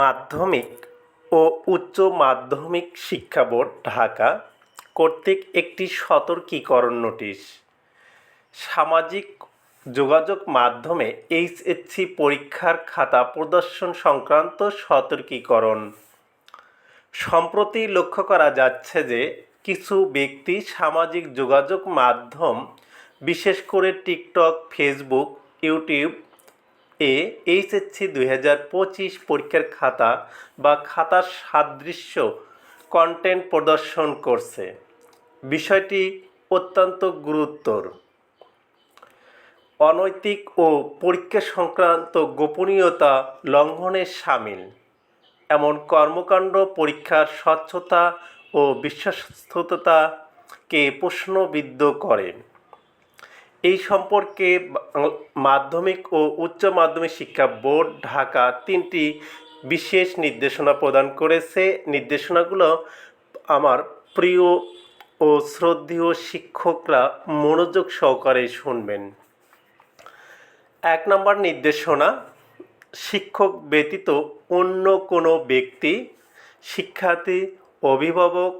মাধ্যমিক ও উচ্চ মাধ্যমিক শিক্ষা বোর্ড ঢাকা কর্তৃক একটি সতর্কীকরণ নোটিশ। সামাজিক যোগাযোগ মাধ্যমে এইচএসসি পরীক্ষার খাতা প্রদর্শন সংক্রান্ত সতর্কীকরণ। সম্প্রতি লক্ষ্য করা যাচ্ছে যে কিছু ব্যক্তি সামাজিক যোগাযোগ মাধ্যম, বিশেষ করে টিকটক, ফেসবুক, ইউটিউব এ এইচএসসি দুই হাজার পঁচিশ পরীক্ষার খাতা বা খাতার সাদৃশ্য কন্টেন্ট প্রদর্শন করছে। বিষয়টি অত্যন্ত গুরুতর। অনৈতিক ও পরীক্ষা সংক্রান্ত গোপনীয়তা লঙ্ঘনের সামিল। এমন কর্মকাণ্ড, পরীক্ষার স্বচ্ছতা ও বিশ্বস্ততাকে প্রশ্নবিদ্ধ করে। এই সম্পর্কে মাধ্যমিক ও উচ্চ মাধ্যমিক শিক্ষা বোর্ড ঢাকা তিনটি বিশেষ নির্দেশনা প্রদান করেছে। নির্দেশনাগুলো আমার প্রিয় ও শ্রদ্ধেয় শিক্ষকরা মনোযোগ সহকারে শুনবেন। এক নম্বর নির্দেশনা, শিক্ষক ব্যতীত অন্য কোনো ব্যক্তি, শিক্ষার্থী, অভিভাবক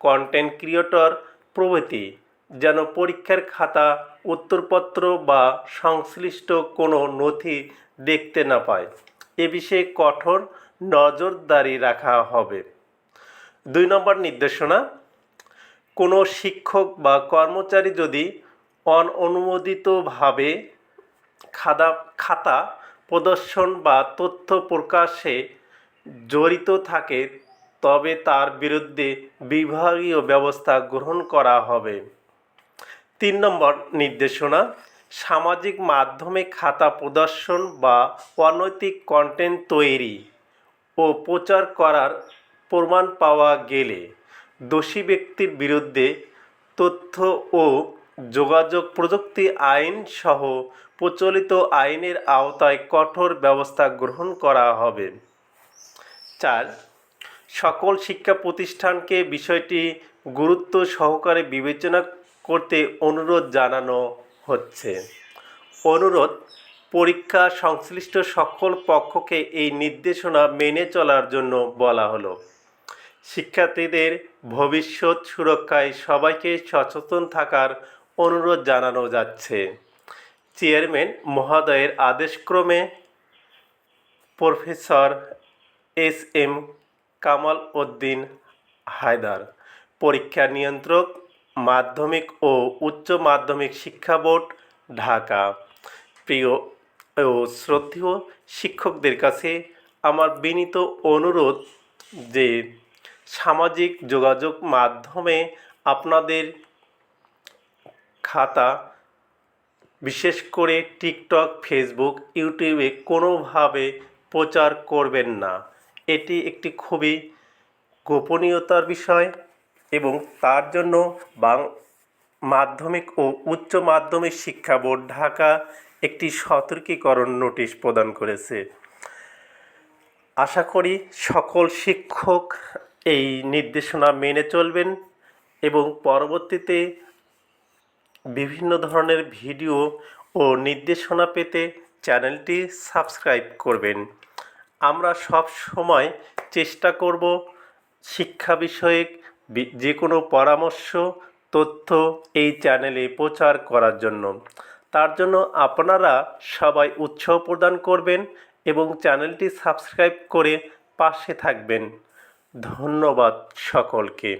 কন্টেন্ট ক্রিয়েটর প্রভৃতি। যেন পরীক্ষার খাতা, উত্তরপত্র বা সংশ্লিষ্ট কোনো নথি দেখতে না পায়। এ বিষয়ে কঠোর নজরদারি রাখা হবে। দুই নম্বর নির্দেশনা, কোনো শিক্ষক বা কর্মচারী যদি অননুমোদিতভাবে খাতা খাতা প্রদর্শন বা তথ্য প্রকাশে জড়িত থাকে, তবে তার বিরুদ্ধে বিভাগীয় ব্যবস্থা গ্রহণ করা হবে। তিন নম্বর নির্দেশনা, সামাজিক মাধ্যমে খাতা প্রদর্শন বা অনৈতিক কন্টেন্ট তৈরি ও প্রচার করার প্রমাণ পাওয়া গেলে দোষী ব্যক্তির বিরুদ্ধে তথ্য ও যোগাযোগ প্রযুক্তি আইন সহ প্রচলিত আইনের আওতায় কঠোর ব্যবস্থা গ্রহণ করা হবে। চার, সকল শিক্ষা প্রতিষ্ঠানকে বিষয়টি গুরুত্ব সহকারে বিবেচনা করতে অনুরোধ জানানো হচ্ছে। অনুরোধ, পরীক্ষা সংশ্লিষ্ট সকল পক্ষকে এই নির্দেশনা মেনে চলার জন্য বলা হলো। শিক্ষার্থীদের ভবিষ্যৎ সুরক্ষায় সবাইকে সচেতন থাকার অনুরোধ জানানো যাচ্ছে। চেয়ারম্যান মহোদয়ের আদেশক্রমে professor S M Kamal Uddin Haider, পরীক্ষা নিয়ন্ত্রক মাধ্যমিক ও উচ্চ মাধ্যমিক শিক্ষা বোর্ড, ঢাকা। প্রিয় ও শ্রদ্ধেয় শিক্ষকদের কাছে আমার বিনীত অনুরোধ যে সামাজিক যোগাযোগ মাধ্যমে আপনাদের খাতা, বিশেষ করে টিকটক, ফেসবুক, ইউটিউবে কোনোভাবে প্রচার করবেন না। এটি একটি খুবই গোপনীয়তার বিষয়। এবং তার জন্য বাং মাধ্যমিক ও উচ্চ মাধ্যমিক শিক্ষা বোর্ড ঢাকা একটি সতর্কীকরণ নোটিশ প্রদান করেছে। আশা করি সকল শিক্ষক এই নির্দেশনা মেনে চলবেন এবং পরবর্তীতে বিভিন্ন ধরনের ভিডিও ও নির্দেশনা পেতে চ্যানেলটি সাবস্ক্রাইব করবেন। আমরা সব সময় চেষ্টা করব শিক্ষা বিষয়ক যে কোনো পরামর্শ, তথ্য এই চ্যানেলে প্রচার করার জন্য। তার জন্য আপনারা সবাই উৎসাহ প্রদান করবেন এবং চ্যানেলটি সাবস্ক্রাইব করে পাশে থাকবেন। ধন্যবাদ সকলকে।